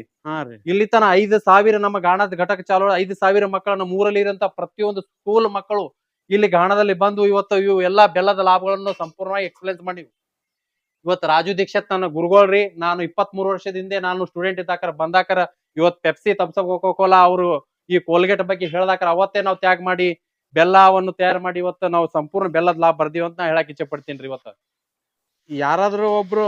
ಇಲ್ಲಿ ತನ ಐದು ಸಾವಿರ ನಮ್ಮ ಗಾಣದ ಘಟಕ ಚಾಲು ಐದು ಸಾವಿರ ಮಕ್ಕಳನ್ನ ಮೂರಲ್ಲಿ ಇರಂತ ಪ್ರತಿಯೊಂದು ಸ್ಕೂಲ್ ಮಕ್ಕಳು ಇಲ್ಲಿ ಗಾಣದಲ್ಲಿ ಬಂದು ಇವತ್ತು ಇವು ಎಲ್ಲಾ ಬೆಲ್ಲದ ಲಾಭಗಳನ್ನು ಸಂಪೂರ್ಣವಾಗಿ ಎಕ್ಸ್ಪ್ಲೇನ್ಸ್ ಮಾಡಿವಿ. ಇವತ್ತು ರಾಜು ದೀಕ್ಷಿತ್ ನನ್ನ ಗುರುಗಳ್ರಿ. ನಾನು ಇಪ್ಪತ್ತ್ ಮೂರು ವರ್ಷದ ಹಿಂದೆ ನಾನು ಸ್ಟೂಡೆಂಟ್ ಇದ್ದಾಕರ ಬಂದಾಕರ ಇವತ್ ಪೆಪ್ಸಿ ತಪ್ಸಪ್ ಕೋಕೋ ಕೋಲಾ ಅವರು ಈ ಕೋಲ್ಗೇಟ್ ಬಗ್ಗೆ ಹೇಳ್ದಾಕ್ರ ಅವತ್ತೇ ನಾವು ತ್ಯಾಗ ಮಾಡಿ ಬೆಲ್ಲವನ್ನು ತಯಾರು ಮಾಡಿ ಇವತ್ತು ನಾವು ಸಂಪೂರ್ಣ ಬೆಲ್ಲದ ಲಾಭ ಬರ್ದೀವಿ ಅಂತ ನಾ ಹೇಳಕ್ ಇಚ್ಛೆ ಪಡ್ತೀನಿ ಇವತ್ತು. ಯಾರಾದ್ರೂ ಒಬ್ರು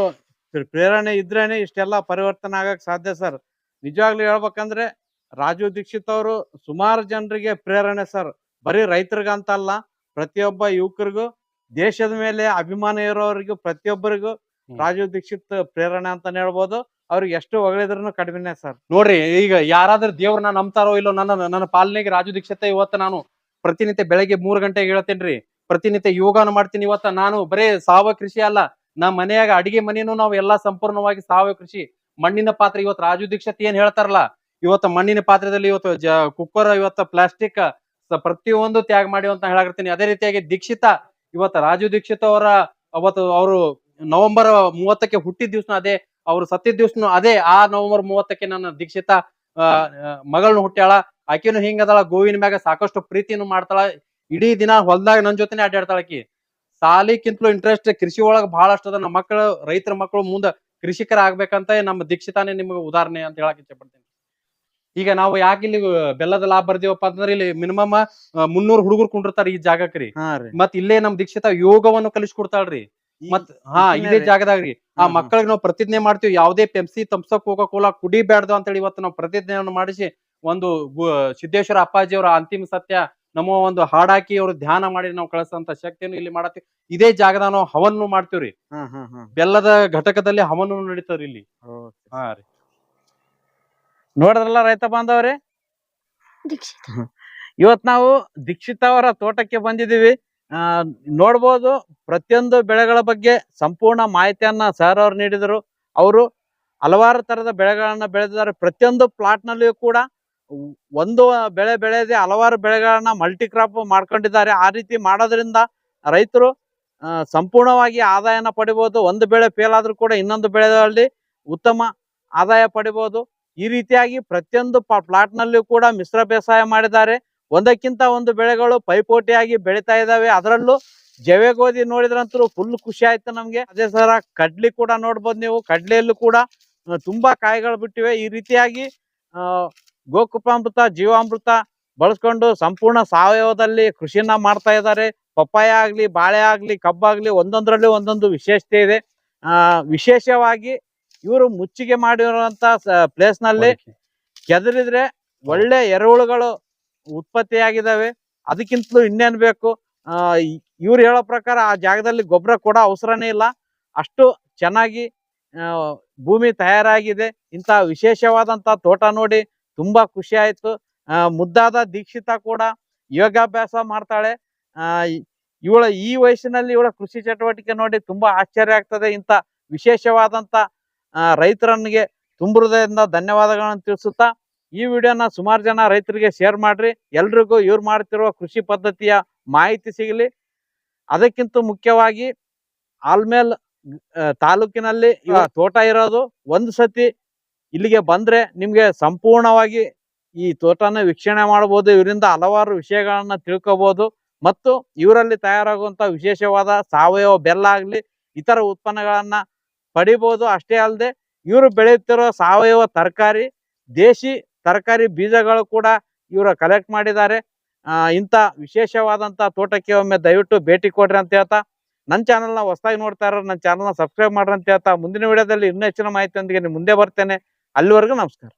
ಪ್ರೇರಣೆ ಇದ್ರೇನೆ ಇಷ್ಟೆಲ್ಲ ಪರಿವರ್ತನೆ ಆಗಕ್ ಸಾಧ್ಯ ಸರ್. ನಿಜವಾಗ್ಲೂ ಹೇಳ್ಬೇಕಂದ್ರೆ ರಾಜು ದೀಕ್ಷಿತ್ ಅವರು ಸುಮಾರು ಜನರಿಗೆ ಪ್ರೇರಣೆ ಸರ್. ಬರೀ ರೈತರಿಗಂತ ಅಲ್ಲ ಪ್ರತಿಯೊಬ್ಬ ಯುವಕರಿಗೂ ದೇಶದ ಮೇಲೆ ಅಭಿಮಾನ ಇರೋರಿಗೂ ಪ್ರತಿಯೊಬ್ಬರಿಗೂ ರಾಜೀವ್ ರಾಜು ದೀಕ್ಷಿತ್ ಪ್ರೇರಣೆ ಅಂತಾನೆ ಹೇಳ್ಬೋದು. ಅವ್ರಿಗೆ ಎಷ್ಟು ಹೊಗಳಿದ್ರು ಕಡಿಮೆನೆ ಸರ್. ನೋಡ್ರಿ, ಈಗ ಯಾರಾದ್ರೂ ದೇವ್ರನ್ನ ನಂಬ್ತಾರೋ ಇಲ್ಲೋ ನನ್ನ ನನ್ನ ಪಾಲನೆಗೆ ರಾಜು ದೀಕ್ಷಿತ ಇವತ್ತು ನಾನು ಪ್ರತಿನಿತ್ಯ ಬೆಳಗ್ಗೆ ಮೂರ್ ಗಂಟೆಗೆ ಹೇಳ್ತೇನ್ರಿ. ಪ್ರತಿನಿತ್ಯ ಯೋಗಾನ ಮಾಡ್ತೀನಿ ಇವತ್ತ. ನಾನು ಬರೇ ಸಾವಯವ ಕೃಷಿ ಅಲ್ಲ. ನಮ್ಮ ಮನೆಯಾಗ ಅಡಿಗೆ ಮನೆಯನ್ನು ನಾವು ಎಲ್ಲಾ ಸಂಪೂರ್ಣವಾಗಿ ಸಾವಯವ ಕೃಷಿ. ಮಣ್ಣಿನ ಪಾತ್ರೆ ಇವತ್ತು ರಾಜು ದೀಕ್ಷಿತ್ ಏನ್ ಹೇಳ್ತಾರಲ್ಲ, ಇವತ್ತು ಮಣ್ಣಿನ ಪಾತ್ರದಲ್ಲಿ ಇವತ್ತು ಜ, ಕುಕ್ಕರ್ ಇವತ್ತು ಪ್ಲಾಸ್ಟಿಕ್ ಪ್ರತಿಯೊಂದು ತ್ಯಾಗ ಮಾಡಿ ಅಂತ ಹೇಳಾಕತ್ತೀನಿ. ಅದೇ ರೀತಿಯಾಗಿ ದೀಕ್ಷಿತ ಇವತ್ತು ರಾಜು ದೀಕ್ಷಿತ ಅವರ ಅವತ್ತು ಅವರು ನವೆಂಬರ್ ಮೂವತ್ತಕ್ಕೆ ಹುಟ್ಟಿದ ದಿವ್ಸ ಅದೇ ಅವ್ರು ಸತ್ತಿದ ದಿವ್ಸನು ಅದೇ ಆ ನವೆಂಬರ್ ಮೂವತ್ತಕ್ಕೆ ನನ್ನ ದೀಕ್ಷಿತ ಮಗಳನ್ನ ಹುಟ್ಟ್ಯಾಳ. ಆಕಿನು ಹಿಂಗದಾಳ ಗೋವಿನ ಮ್ಯಾಗ ಸಾಕಷ್ಟು ಪ್ರೀತಿನೂ ಮಾಡ್ತಾಳ. ಇಡೀ ದಿನ ಹೊಲ್ದಾಗ ನನ್ ಜೊತೆನೆ ಅಡ್ಡಾಡ್ತಾಳ ಆಕಿ. ಸಾಲಿಕ್ಕಿಂತಲೂ ಇಂಟ್ರೆಸ್ಟ್ ಕೃಷಿ ಒಳಗ ಬಹಳಷ್ಟು ಅದ. ನಮ್ಮ ಮಕ್ಕಳು ರೈತರ ಮಕ್ಕಳು ಮುಂದೆ ಕೃಷಿಕರ ಆಗ್ಬೇಕಂತ ನಮ್ಮ ದೀಕ್ಷಿತಾನೇ ನಿಮ್ಗೆ ಉದಾಹರಣೆ ಅಂತ ಹೇಳಕ್ ಇಚ್ಛೆ ಪಡ್ತೀನಿ ಈಗ ನಾವು ಯಾಕೆ ಇಲ್ಲಿ ಬೆಲ್ಲದ ಲಾಭ ಬರ್ದಿವಪ್ಪ ಅಂತಂದ್ರೆ ಇಲ್ಲಿ ಮಿನಿಮಮ್ ಮುನ್ನೂರ್ ಹುಡುಗರು ಕುಂಡಿರ್ತಾರ ಈ ಜಾಗಕ್ಕೆ ರೀ. ಮತ್ ಇಲ್ಲೇ ನಮ್ ದೀಕ್ಷಿತ ಯೋಗವನ್ನು ಕಲಿಸ್ಕೊಡ್ತಾಳ್ರಿ. ಮತ್ ಹಾ ಇಲ್ಲೇ ಜಾಗದಾಗ ರೀ. ಜಾಗದಾಗ್ರಿ. ಆ. ಮಕ್ಕಳಿಗೆ ನಾವು ಪ್ರತಿಜ್ಞೆ ಮಾಡ್ತೀವಿ ಯಾವ್ದೇ ಪೆಪ್ಸಿ ತಂಪ್ಸಕ್ ಹೋಗೋ ಕೋಲಾ ಕುಡಿಬ್ಯಾಡ್ದು ಅಂತೇಳಿ ಇವತ್ತು ನಾವು ಪ್ರತಿಜ್ಞೆಯನ್ನು ಮಾಡಿಸಿ ಒಂದು ಸಿದ್ದೇಶ್ವರ ಅಪ್ಪಾಜಿ ಅವರ ಅಂತಿಮ ಸತ್ಯ ನಮ್ಮ ಒಂದು ಹಾಡಾಕಿ ಅವರು ಧ್ಯಾನ ಮಾಡಿ ನಾವು ಕಳಿಸಂತ ಶಕ್ತಿಯನ್ನು ಇಲ್ಲಿ ಮಾಡತ್ತೀವಿ ಇದೇ ಜಾಗದ ನಾವು ಹವನ್ನು ಮಾಡ್ತೀವ್ರಿ. ಹಾ ಹಾ ಹಾ. ಬೆಲ್ಲದ ಘಟಕದಲ್ಲಿ ಹವನ್ನು ನಡೀತದ್ರಿ ಇಲ್ಲಿ. ಹಾ ರೀ. ನೋಡಿದ್ರಲ್ಲ ರೈತ ಬಾಂಧವ್ರಿ? ಇವತ್ ನಾವು ದೀಕ್ಷಿತ ಅವರ ತೋಟಕ್ಕೆ ಬಂದಿದೀವಿ ನೋಡ್ಬೋದು ಪ್ರತಿಯೊಂದು ಬೆಳೆಗಳ ಬಗ್ಗೆ ಸಂಪೂರ್ಣ ಮಾಹಿತಿಯನ್ನ ಸರ್ ಅವರು ನೀಡಿದರು. ಅವರು ಹಲವಾರು ತರದ ಬೆಳೆಗಳನ್ನ ಬೆಳೆದಿದ್ದಾರೆ. ಪ್ರತಿಯೊಂದು ಪ್ಲಾಟ್ ನಲ್ಲಿಯೂ ಕೂಡ ಒಂದು ಬೆಳೆ ಬೆಳೆಯದೆ ಹಲವಾರು ಬೆಳೆಗಳನ್ನ ಮಲ್ಟಿ ಕ್ರಾಪ್ ಮಾಡ್ಕೊಂಡಿದ್ದಾರೆ. ಆ ರೀತಿ ಮಾಡೋದ್ರಿಂದ ರೈತರು ಸಂಪೂರ್ಣವಾಗಿ ಆದಾಯನ ಪಡಿಬೋದು. ಒಂದು ಬೆಳೆ ಫೇಲ್ ಆದ್ರೂ ಕೂಡ ಇನ್ನೊಂದು ಬೆಳೆಗಳಲ್ಲಿ ಉತ್ತಮ ಆದಾಯ ಪಡಿಬೋದು. ಈ ರೀತಿಯಾಗಿ ಪ್ರತಿಯೊಂದು ಪ್ಲಾಟ್ ನಲ್ಲಿಯೂ ಕೂಡ ಮಿಶ್ರ ಬೇಸಾಯ ಮಾಡಿದ್ದಾರೆ. ಒಂದಕ್ಕಿಂತ ಒಂದು ಬೆಳೆಗಳು ಪೈಪೋಟಿಯಾಗಿ ಬೆಳೀತಾ ಇದಾವೆ ಅದರಲ್ಲೂ ಜವೆ ಗೋಧಿ ನೋಡಿದ್ರಂತೂ ಫುಲ್ ಖುಷಿ ಆಯ್ತು ನಮ್ಗೆ. ಅದೇ ಸರ ಕಡ್ಲಿ ಕೂಡ ನೋಡ್ಬೋದು ನೀವು. ಕಡ್ಲೆಯಲ್ಲೂ ಕೂಡ ತುಂಬಾ ಕಾಯಿಗಳು ಬಿಟ್ಟಿವೆ. ಈ ರೀತಿಯಾಗಿ ಗೋಕುಪಾಮೃತ ಜೀವಾಮೃತ ಬಳಸ್ಕೊಂಡು ಸಂಪೂರ್ಣ ಸಾವಯವದಲ್ಲಿ ಕೃಷಿನ ಮಾಡ್ತಾ ಇದ್ದಾರೆ. ಪಪ್ಪಾಯ ಆಗ್ಲಿ ಬಾಳೆ ಆಗ್ಲಿ ಕಬ್ಬಾಗ್ಲಿ ಒಂದೊಂದರಲ್ಲಿ ಒಂದೊಂದು ವಿಶೇಷತೆ ಇದೆ. ಆ ವಿಶೇಷವಾಗಿ ಇವರು ಮುಚ್ಚಿಗೆ ಮಾಡಿರುವಂತ ಪ್ಲೇಸ್ನಲ್ಲಿ ಕೆದರಿದ್ರೆ ಒಳ್ಳೆ ಎರೆಹುಳುಗಳು ಉತ್ಪತ್ತಿಯಾಗಿದ್ದಾವೆ. ಅದಕ್ಕಿಂತಲೂ ಇನ್ನೇನ್ ಬೇಕು? ಇವ್ರು ಹೇಳೋ ಪ್ರಕಾರ ಆ ಜಾಗದಲ್ಲಿ ಗೊಬ್ಬರ ಕೂಡ ಅವಸರನೇ ಇಲ್ಲ. ಅಷ್ಟು ಚೆನ್ನಾಗಿ ಭೂಮಿ ತಯಾರಾಗಿದೆ. ಇಂಥ ವಿಶೇಷವಾದಂತ ತೋಟ ನೋಡಿ ತುಂಬಾ ಖುಷಿ ಆಯಿತು. ಮುದ್ದಾದ ದೀಕ್ಷಿತ ಕೂಡ ಯೋಗಾಭ್ಯಾಸ ಮಾಡ್ತಾಳೆ. ಇವಳ ಈ ವಯಸ್ಸಿನಲ್ಲಿ ಇವಳ ಕೃಷಿ ಚಟುವಟಿಕೆ ನೋಡಿ ತುಂಬಾ ಆಶ್ಚರ್ಯ ಆಗ್ತದೆ. ಇಂಥ ರೈತರನಿಗೆ ರೈತರನ್ಗೆ ತುಂಬ ಹೃದಯದಿಂದ ಧನ್ಯವಾದಗಳನ್ನು ತಿಳಿಸುತ್ತಾ ಈ ವಿಡಿಯೋನ ಸುಮಾರು ಜನ ರೈತರಿಗೆ ಶೇರ್ ಮಾಡ್ರಿ. ಎಲ್ರಿಗೂ ಇವ್ರು ಮಾಡ್ತಿರುವ ಕೃಷಿ ಪದ್ಧತಿಯ ಮಾಹಿತಿ ಸಿಗಲಿ. ಅದಕ್ಕಿಂತ ಮುಖ್ಯವಾಗಿ ಆಲ್ಮೇಲ್ ತಾಲೂಕಿನಲ್ಲಿ ತೋಟ ಇರೋದು ಒಂದು ಸತಿ ಇಲ್ಲಿಗೆ ಬಂದ್ರೆ ನಿಮ್ಗೆ ಸಂಪೂರ್ಣವಾಗಿ ಈ ತೋಟನ ವೀಕ್ಷಣೆ ಮಾಡಬಹುದು ಇವರಿಂದ ಹಲವಾರು ವಿಷಯಗಳನ್ನ ತಿಳ್ಕೋಬಹುದು ಮತ್ತು ಇವರಲ್ಲಿ ತಯಾರಾಗುವಂತ ವಿಶೇಷವಾದ ಸಾವಯವ ಬೆಲ್ಲ ಆಗ್ಲಿ ಇತರ ಉತ್ಪನ್ನಗಳನ್ನ ಪಡಿಬಹುದು ಅಷ್ಟೇ ಅಲ್ಲದೆ ಇವರು ಬೆಳೆಯುತ್ತಿರುವ ಸಾವಯವ ತರಕಾರಿ ದೇಶಿ ತರಕಾರಿ ಬೀಜಗಳು ಕೂಡ ಇವರು ಕಲೆಕ್ಟ್ ಮಾಡಿದ್ದಾರೆ. ಇಂಥ ವಿಶೇಷವಾದಂತ ತೋಟಕ್ಕೆ ಒಮ್ಮೆ ದಯವಿಟ್ಟು ಭೇಟಿ ಕೊಡ್ರಿ ಅಂತ ಹೇಳ್ತಾ ನನ್ನ ಚಾನಲ್ನ ಹೊಸದಾಗಿ ನೋಡ್ತಾ ಇರೋ ನನ್ನ ಚಾನಲ್ನ ಸಬ್ಸ್ಕ್ರೈಬ್ ಮಾಡ್ರಿ ಅಂತ ಹೇಳ್ತಾ, ಮುಂದಿನ ವಿಡಿಯೋದಲ್ಲಿ ಇನ್ನೂ ಹೆಚ್ಚಿನ ಮಾಹಿತಿಯೊಂದಿಗೆ ಮುಂದೆ ಬರ್ತೇನೆ. ಅಲ್ಲಿವರೆಗೂ ನಮಸ್ಕಾರ.